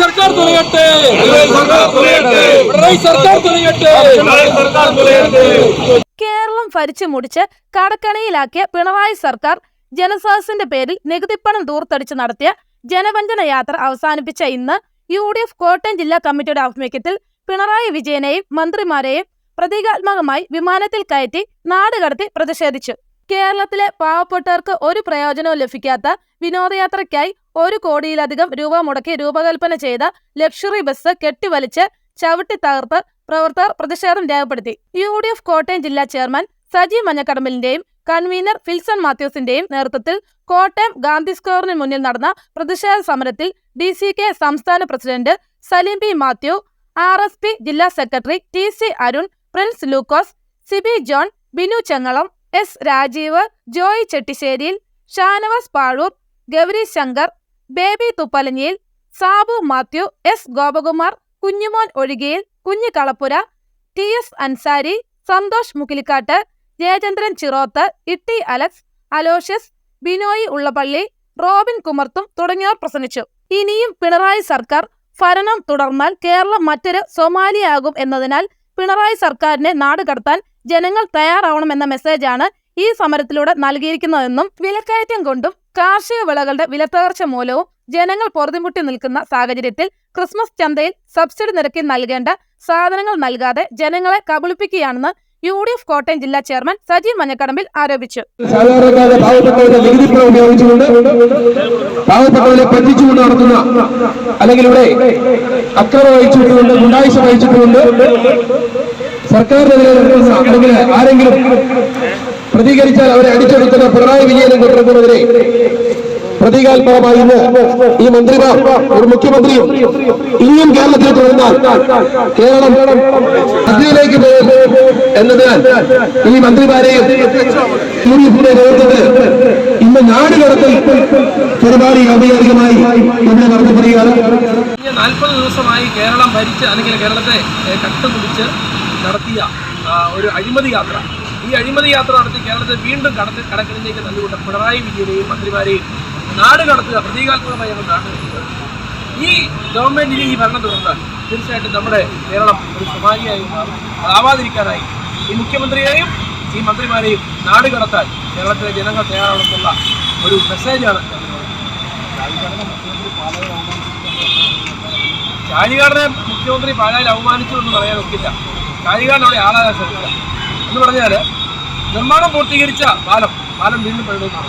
സർക്കാർ കേരളം ഭരിച്ചു മുടിച്ച് കടക്കണിയിലാക്കിയ പിണറായി സർക്കാർ ജനസദസ്സിന്റെ പേരിൽ നികുതിപ്പണം ദൂർത്തടിച്ച് നടത്തിയ ജനവഞ്ചന യാത്ര അവസാനിപ്പിച്ച ഇന്ന് യു ഡി എഫ് കോട്ടയം ജില്ലാ കമ്മിറ്റിയുടെ ആഭിമുഖ്യത്തിൽ പിണറായി വിജയനെയും മന്ത്രിമാരെയും പ്രതീകാത്മകമായി വിമാനത്തിൽ കയറ്റി നാടുകടത്തി പ്രതിഷേധിച്ചു. കേരളത്തിലെ പാവപ്പെട്ടവർക്ക് ഒരു പ്രയോജനവും ലഭിക്കാത്ത വിനോദയാത്രയ്ക്കായി ഒരു കോടിയിലധികം രൂപ മുടക്കി രൂപകൽപ്പന ചെയ്ത ലക്ഷറി ബസ് കെട്ടിവലിച്ച് ചവിട്ടി തകർത്ത് പ്രവർത്തകർ പ്രതിഷേധം രേഖപ്പെടുത്തി. യു ഡി എഫ് കോട്ടയം ജില്ലാ ചെയർമാൻ സജി മഞ്ഞക്കടമ്പലിന്റെയും കൺവീനർ ഫിൽസൺ മാത്യൂസിന്റെയും നേതൃത്വത്തിൽ കോട്ടയം ഗാന്ധി സ്ക്വയറിന് മുന്നിൽ നടന്ന പ്രതിഷേധ സമരത്തിൽ ഡി സി കെ സംസ്ഥാന president Saleem P Mathew R S P ജില്ലാ secretary T C Arun Prince Lukose Siby John Binu Chengalam S Rajeev Joy Chettisseriyil Shanavas Pazhoor Gauri Shankar Baby Thuppalanjiyil Sabu Mathew S Gopakumar Kunjumon Ozhikayil Kunju Kalappura T S Ansari Santhosh Mukkilikkattu Jayachandran Chiroth Itty Alex Aloysius Binoy Ullappally Robin കുമർത്തും തുടങ്ങിയവർ പ്രസംഗിച്ചു. ഇനിയും പിണറായി സർക്കാർ ഭരണം തുടർന്നാൽ കേരളം മറ്റൊരു സൊമാലിയാകും എന്നതിനാൽ പിണറായി സർക്കാരിനെ നാട് കടത്താൻ ജനങ്ങൾ തയ്യാറാവണമെന്ന മെസ്സേജാണ് ഈ സമരത്തിലൂടെ നൽകിയിരിക്കുന്നതെന്നും വിലക്കയറ്റം കൊണ്ടും കാർഷിക വിളകളുടെ വിലത്തകർച്ച മൂലവും ജനങ്ങൾ പൊറുതിമുട്ടി നിൽക്കുന്ന സാഹചര്യത്തിൽ ക്രിസ്മസ് ചന്തയിൽ സബ്സിഡി നിരക്കിൽ നൽകേണ്ട സാധനങ്ങൾ നൽകാതെ ജനങ്ങളെ കബളിപ്പിക്കുകയാണെന്ന് യു ഡി എഫ് കോട്ടയം ജില്ലാ ചെയർമാൻ സജി മഞ്ഞക്കടമ്പിൽ ആരോപിച്ചു. നടത്തുന്ന അല്ലെങ്കിൽ ഇവിടെ അക്രമം വഹിച്ചിട്ടുകൊണ്ട് സർക്കാരിനെതിരെ അല്ലെങ്കിൽ ആരെങ്കിലും പ്രതികരിച്ചാൽ അവരെ അടിച്ചെടുക്കുന്ന പിണറായി വിജയനും കൂട്ടർക്കുമെതിരെ പ്രതീകാത്മകമായി ഇന്ന് ഈ മന്ത്രിമാർ ഒരു മുഖ്യമന്ത്രിയും ഇനിയും കേരളത്തിൽ തുടർന്നാൽ കേരളം അതിലേക്ക് പോകും എന്നതിനാൽ ഈ മന്ത്രിമാരെയും യു ഡി എഫിന്റെ നേതൃത്വത്തിൽ ഇന്ന് നാട് കടത്തൽ പരിപാടി ഔപചാരികമായി ഇവിടെ നടത്തപ്പെടുകയാണ് നാൽപ്പത് ദിവസമായി കേരളം ഭരിച്ച് അല്ലെങ്കിൽ കേരളത്തെ കട്ടുപിടിച്ച് നടത്തിയ ഒരു അഴിമതി യാത്ര. ഈ അഴിമതി യാത്ര നടത്തി കേരളത്തെ വീണ്ടും കടത്തി കടക്കലിലേക്ക് നൽകിക്കൊണ്ട് പിണറായി വിജയനെയും മന്ത്രിമാരെയും നാട് കടത്തുക പ്രതീകാത്മകമായി ഞങ്ങൾ നാട് ഈ ഗവൺമെന്റിന് ഈ ഭരണം തുടർന്നാൽ തീർച്ചയായിട്ടും നമ്മുടെ കേരളം ഒരു സ്വകാര്യമായി മാറും. അതാവാതിരിക്കാനായി ഈ മുഖ്യമന്ത്രിയെയും ഈ മന്ത്രിമാരെയും നാട് കടത്താൻ കേരളത്തിലെ ജനങ്ങൾ തയ്യാറാണെന്നുള്ള ഒരു മെസ്സേജാണ് ചാഴികാടനെ മുഖ്യമന്ത്രി പാലായിൽ അവമാനിച്ചു എന്ന് പറയാൻ ഒക്കില്ല. അവിടെ ആളാകാൻ ശ്രമിക്കുക. എന്ന് പറഞ്ഞാൽ നിർമ്മാണം പൂർത്തീകരിച്ച പാലം പാലം വീണ്ടും പണിതുകൊണ്ടാണ്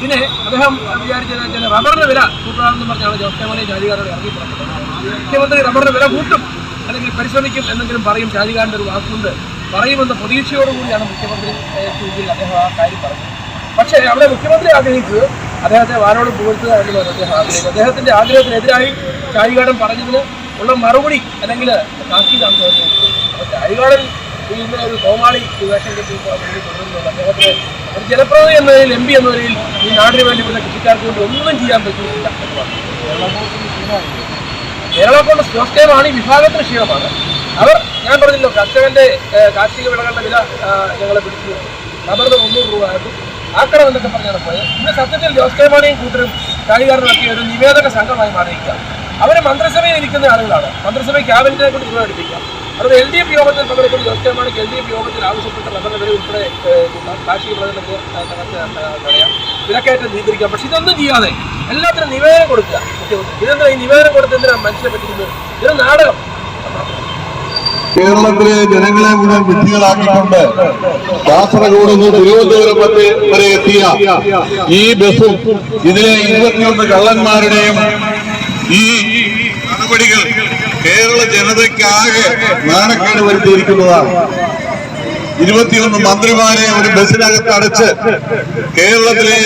പിന്നെ അദ്ദേഹം വിചാരിച്ചത് വെച്ചാൽ റബ്ബറിന് വില കൂട്ടാണെന്ന് പറഞ്ഞാണ് ജോസ് ജാതികാരോട് ഇറങ്ങി പറഞ്ഞത് മുഖ്യമന്ത്രി റബ്ബറിന് വില കൂട്ടും അല്ലെങ്കിൽ പരിശ്രമിക്കും എന്നെങ്കിലും പറയും ജാതികാരന്റെ ഒരു വാക്കുണ്ട് പറയുമെന്ന പ്രതീക്ഷയോടുകൂടിയാണ് മുഖ്യമന്ത്രി മുന്നിൽ അദ്ദേഹം ആ കാര്യം പറഞ്ഞത്. പക്ഷേ അവിടെ മുഖ്യമന്ത്രി ആഗ്രഹിച്ചത് അദ്ദേഹത്തെ വാനോട് പുകഴ്ത്തുക എന്നുള്ളത് അദ്ദേഹം ആഗ്രഹിച്ചു അദ്ദേഹത്തിന്റെ ആഗ്രഹത്തിനെതിരായി ചാഴികാടൻ പറഞ്ഞതിന് ഉള്ള മറുപടി അല്ലെങ്കിൽ താക്കീതാണ് തോന്നുന്നത് ഈ ഇന്ന് ഒരു കോമാളി വേഷം കെട്ടി കൊണ്ടുവരുന്നുണ്ട് എന്ന നിലയിൽ എം പി എന്ന നിലയിൽ ഈ നാടിന് വേണ്ടി വരുന്ന കൃഷിക്കാർക്ക് വേണ്ടി ഒന്നും ചെയ്യാൻ പറ്റുന്നില്ല. കേരള കോൺഗ്രസ് ജോസ് ഈ വിഭാഗത്തിന് ക്ഷീണമാണ്. അവർ ഞാൻ പറഞ്ഞല്ലോ കർഷകന്റെ കാർഷിക വിളകളുടെ വില ഞങ്ങളെ പിടിച്ചു. അവരുടെ മുന്നൂറ് രൂപ ആയിരുന്നു. ആക്കണം എന്നൊക്കെ പറഞ്ഞാണ് പോയത്. ഇന്ന് സത്യത്തിൽ ജോസ് കെ മാണിയും കൂട്ടരും കായികാരനൊക്കെ ഒരു നിവേദക സംഘമായി മാറിയിരിക്കുക അവർ മന്ത്രിസഭയിൽ ഇരിക്കുന്ന ആളുകളാണ്. മന്ത്രിസഭ ക്യാബിനറ്റിനെ കൊണ്ട് തീരുമാനിപ്പിക്കുക അത് എൽ ഡി എഫ് യോഗത്തിൽ പങ്കെടുക്കുന്ന ദൃശ്യമാണ് എൽ ഡി എഫ് യോഗത്തിൽ ആവശ്യപ്പെട്ട റബ്ബറിന്റെ ഉൾപ്പെടെ കാർഷിക വിളകളുടെ തടയാം വിലക്കയറ്റം നിയന്ത്രിക്കാം. പക്ഷെ ഇതൊന്നും ചെയ്യാതെ എല്ലാത്തിനും നിവേദനം കൊടുക്കുക. മുഖ്യമന്ത്രി ഇതെന്താ ഈ നിവേദനം കൊടുത്ത് എന്തിനാണ് മനുഷ്യരെ പറ്റിക്കുന്നത്? ഇതൊരു നാടകം. കേരളത്തിലെ ജനങ്ങളെ മുഴുവൻ വിഡ്ഢികളാക്കിക്കൊണ്ട് കാസർഗോഡ് നിന്ന് തിരുവനന്തപുരം വരെ എത്തിയ ഈ ബസ്സും ഇതിലെ ഇരുപത്തിയൊന്ന് കള്ളന്മാരുടെയും ഈ നടപടികൾ കേരള ജനതയ്ക്കാകെ നാണക്കേട് വരുത്തിയിരിക്കുന്നതാണ്. ഇരുപത്തിയൊന്ന് മന്ത്രിമാരെ ഒരു ബസ്സിനകത്ത് അടച്ച് കേരളത്തിലെ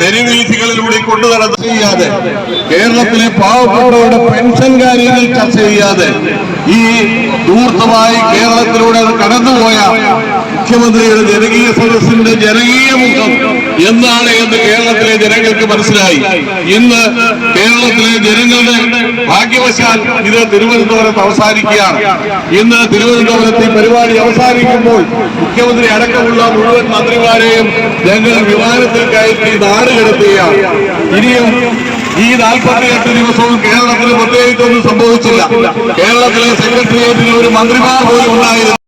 തെരുവീഥികളിലൂടെ കൊണ്ടു നടന്നു ചെയ്യാതെ കേരളത്തിലെ പാവപ്പെട്ടവരുടെ പെൻഷൻ കാര്യങ്ങൾ ചർച്ച ചെയ്യാതെ ഈ ദൂർത്തമായി കേരളത്തിലൂടെ കടന്നുപോയ മുഖ്യമന്ത്രിയുടെ ജനകീയ സദസ്സിന്റെ ജനകീയ മുഖം എന്താണ് എന്ന് കേരളത്തിലെ ജനങ്ങൾക്ക് മനസ്സിലായി. ഇന്ന് കേരളത്തിലെ ജനങ്ങളുടെ ഭാഗ്യവശാൽ ഇത് തിരുവനന്തപുരത്ത് അവസാനിക്കുകയാണ്. ഇന്ന് തിരുവനന്തപുരത്ത് ഈ പരിപാടി അവസാനിക്കുമ്പോൾ മുഖ്യമന്ത്രി അടക്കമുള്ള മുഴുവൻ മന്ത്രിമാരെയും ഞങ്ങൾ വിമാനത്തിൽ കയറ്റി നാട് കിടത്തുകയാണ്. ഇനിയും ഈ നാൽപ്പത്തി എട്ട് ദിവസവും കേരളത്തിന് പ്രത്യേകിച്ചൊന്നും സംഭവിച്ചില്ല. കേരളത്തിലെ സെക്രട്ടേറിയറ്റിൽ ഒരു മന്ത്രിമാർ പോലും ഉണ്ടായിരുന്നു